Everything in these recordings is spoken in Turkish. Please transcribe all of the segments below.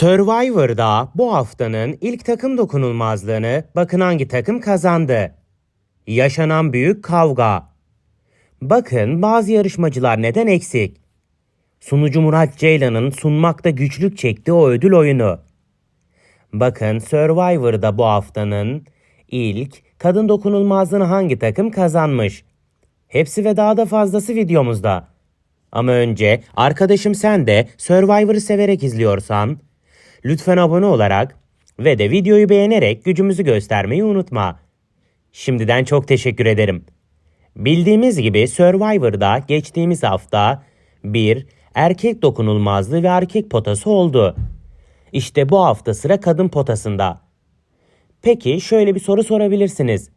Survivor'da bu haftanın ilk takım dokunulmazlığını bakın hangi takım kazandı. Yaşanan büyük kavga. Bakın bazı yarışmacılar neden eksik? Sunucu Murat Ceylan'ın sunmakta güçlük çektiği o ödül oyunu. Bakın Survivor'da bu haftanın ilk kadın dokunulmazlığını hangi takım kazanmış? Hepsi ve daha da fazlası videomuzda. Ama önce arkadaşım sen de Survivor'ı severek izliyorsan lütfen abone olarak ve de videoyu beğenerek gücümüzü göstermeyi unutma. Şimdiden çok teşekkür ederim. Bildiğimiz gibi Survivor'da geçtiğimiz hafta bir erkek dokunulmazlığı ve erkek potası oldu. İşte bu hafta sıra kadın potasında. Peki şöyle bir soru sorabilirsiniz.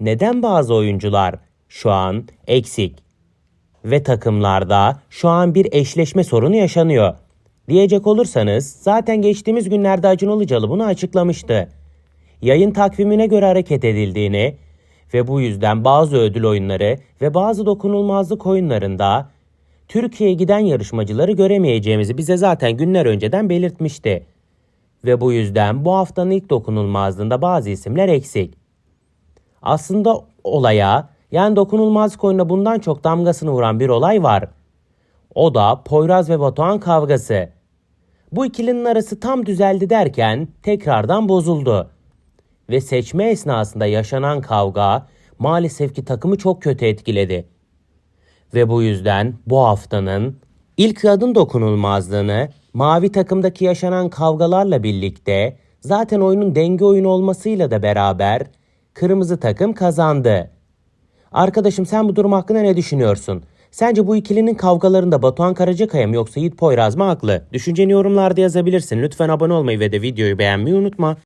Neden bazı oyuncular şu an eksik ve takımlarda şu an bir eşleşme sorunu yaşanıyor? Diyecek olursanız zaten geçtiğimiz günlerde Acun Ilıcalı bunu açıklamıştı. Yayın takvimine göre hareket edildiğini ve bu yüzden bazı ödül oyunları ve bazı dokunulmazlık oyunlarında Türkiye'ye giden yarışmacıları göremeyeceğimizi bize zaten günler önceden belirtmişti. Ve bu yüzden bu haftanın ilk dokunulmazlığında bazı isimler eksik. Aslında olaya yani dokunulmazlık oyununa bundan çok damgasını vuran bir olay var. O da Poyraz ve Batuhan kavgası. Bu ikilinin arası tam düzeldi derken tekrardan bozuldu. Ve seçme esnasında yaşanan kavga maalesef ki takımı çok kötü etkiledi. Ve bu yüzden bu haftanın ilk kadın dokunulmazlığını mavi takımdaki yaşanan kavgalarla birlikte zaten oyunun denge oyunu olmasıyla da beraber kırmızı takım kazandı. Arkadaşım sen bu durum hakkında ne düşünüyorsun? Sence bu ikilinin kavgalarında Batuhan Karacakaya mı yoksa Yiğit Poyraz mı haklı? Düşünceni yorumlarda yazabilirsin. Lütfen abone olmayı ve de videoyu beğenmeyi unutma.